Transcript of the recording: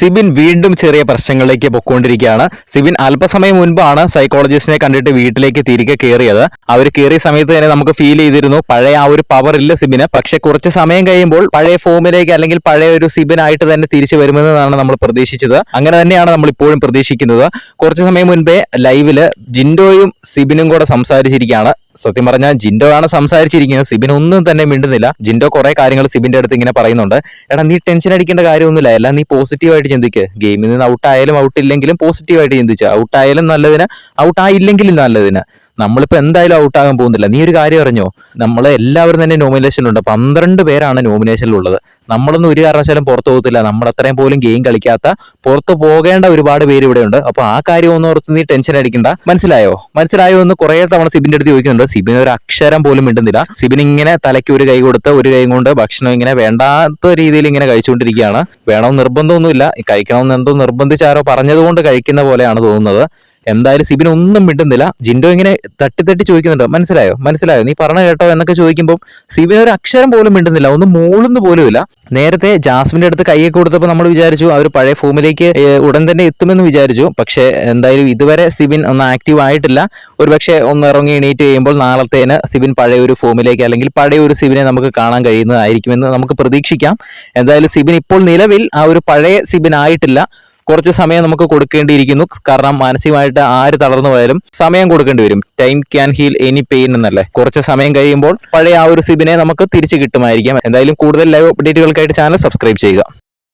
സിബിൻ വീണ്ടും ചെറിയ പ്രശ്നങ്ങളിലേക്ക് പൊക്കോണ്ടിരിക്കുകയാണ് സിബിൻ അല്പസമയം മുൻപാണ് സൈക്കോളജിസ്റ്റിനെ കണ്ടിട്ട് വീട്ടിലേക്ക് തിരികെ കയറിയത് അവർ കയറിയ സമയത്ത് തന്നെ നമുക്ക് ഫീൽ ചെയ്തിരുന്നു. പഴയ ആ ഒരു പവർ ഇല്ല സിബിന്. പക്ഷെ കുറച്ച് സമയം കഴിയുമ്പോൾ പഴയ ഫോമിലേക്ക് അല്ലെങ്കിൽ പഴയ ഒരു സിബിനായിട്ട് തന്നെ തിരിച്ചു വരുമെന്നാണ് നമ്മൾ പ്രതീക്ഷിച്ചത്. അങ്ങനെ തന്നെയാണ് നമ്മൾ ഇപ്പോഴും പ്രതീക്ഷിക്കുന്നത്. കുറച്ച് സമയം മുൻപേ ലൈവിൽ ജിൻഡോയും സിബിനും കൂടെ സംസാരിച്ചിരിക്കുകയാണ്. സത്യം പറഞ്ഞാൽ ജിൻഡോ ആണ് സംസാരിച്ചിരിക്കുന്നത്. സിബിൻ ഒന്നും തന്നെ മിണ്ടുന്നില്ല. ജിൻഡോ കുറെ കാര്യങ്ങൾ സിബിന്റെ അടുത്ത് ഇങ്ങനെ പറയുന്നുണ്ട്. എടാ നീ ടെൻഷൻ അടിക്കേണ്ട കാര്യമൊന്നുമില്ല. എല്ലാം നീ പോസിറ്റീവായിട്ട് ചിന്തിക്ക്. ഗെയിമിൽ നിന്ന് ഔട്ട് ആയാലും ഔട്ട് ഇല്ലെങ്കിലും പോസിറ്റീവായിട്ട് ചിന്തിച്ച്. ഔട്ട് ആയാലും നല്ലതിന് ഔട്ട് ആയില്ലെങ്കിലും നല്ലതിന്. നമ്മളിപ്പോ എന്തായാലും ഔട്ട് ആകാൻ പോകുന്നില്ല. നീ ഒരു കാര്യം അറിഞ്ഞോ? നമ്മൾ എല്ലാവരും തന്നെ നോമിനേഷനിലുണ്ട് പന്ത്രണ്ട് പേരാണ് നോമിനേഷനിലുള്ളത് നമ്മളൊന്നും ഒരു കാരണവശാലും പുറത്തു പോകത്തില്ല. നമ്മൾ അത്രയും പോലും ഗെയിം കളിക്കാത്ത പുറത്തു പോകേണ്ട ഒരുപാട് പേര് ഇവിടെ ഉണ്ട്. അപ്പൊ ആ കാര്യം ഒന്നും ഓർത്ത് നീ ടെൻഷൻ അടിക്കണ്ട. മനസ്സിലായോ? മനസ്സിലായോ എന്ന് കുറെ തവണ സിബിന്റെ അടുത്ത് ചോദിക്കുന്നുണ്ട്. സിബിന് ഒരു അക്ഷരം പോലും മിണ്ടുന്നില്ല. സിബിൻ ഇങ്ങനെ തലയ്ക്ക് ഒരു കൈ കൊടുത്ത് ഒരു കൈ കൊണ്ട് ഭക്ഷണം ഇങ്ങനെ വേണ്ടാത്ത രീതിയിൽ ഇങ്ങനെ കഴിച്ചുകൊണ്ടിരിക്കുകയാണ്. വേണമെന്ന് നിർബന്ധമൊന്നുമില്ല. കഴിക്കണമെന്ന് എന്തോ നിർബന്ധിച്ചാരോ പറഞ്ഞതുകൊണ്ട് കഴിക്കുന്ന പോലെയാണ് തോന്നുന്നത്. എന്തായാലും സിബിൻ ഒന്നും മിണ്ടുന്നില്ല. ജിൻഡോ ഇങ്ങനെ തട്ടി തട്ടി ചോദിക്കുന്നുണ്ടോ? മനസ്സിലായോ? മനസ്സിലായോ? നീ പറഞ്ഞ കേട്ടോ എന്നൊക്കെ ചോദിക്കുമ്പോൾ സിബിൻ ഒരു അക്ഷരം പോലും മിണ്ടുന്നില്ല. ഒന്ന് മൂളുന്നു പോലുമില്ല നേരത്തെ ജാസ്മിന്റെ അടുത്ത് കൈയൊക്കെ കൊടുത്തപ്പോൾ നമ്മൾ വിചാരിച്ചു അവർ പഴയ ഫോമിലേക്ക് ഉടൻ തന്നെ എത്തുമെന്ന് വിചാരിച്ചു. പക്ഷേ എന്തായാലും ഇതുവരെ സിബിൻ ഒന്ന് ആക്റ്റീവ് ആയിട്ടില്ല. ഒരു പക്ഷേ ഒന്ന് ഇറങ്ങി എണീറ്റ് ചെയ്യുമ്പോൾ നാളത്തേന് സിബിൻ പഴയ ഒരു ഫോമിലേക്ക് അല്ലെങ്കിൽ പഴയ ഒരു സിബിനെ നമുക്ക് കാണാൻ കഴിയുന്നതായിരിക്കുമെന്ന് നമുക്ക് പ്രതീക്ഷിക്കാം. എന്തായാലും സിബിൻ ഇപ്പോൾ നിലവിൽ ആ ഒരു പഴയ സിബിൻ ആയിട്ടില്ല. കുറച്ച് സമയം നമുക്ക് കൊടുക്കേണ്ടിയിരിക്കുന്നു. കാരണം മാനസികമായിട്ട് ആര് തളർന്നു പോയാലും സമയം കൊടുക്കേണ്ടി വരും. Time can heal any pain എന്നല്ലേ? കുറച്ച് സമയം കഴിയുമ്പോൾ പഴയ ആ ഒരു സിബിനെ നമുക്ക് തിരിച്ചു കിട്ടുമായിരിക്കാം. എന്തായാലും കൂടുതൽ ലൈവ് അപ്ഡേറ്റുകൾക്കായിട്ട് ചാനൽ സബ്സ്ക്രൈബ് ചെയ്യുക.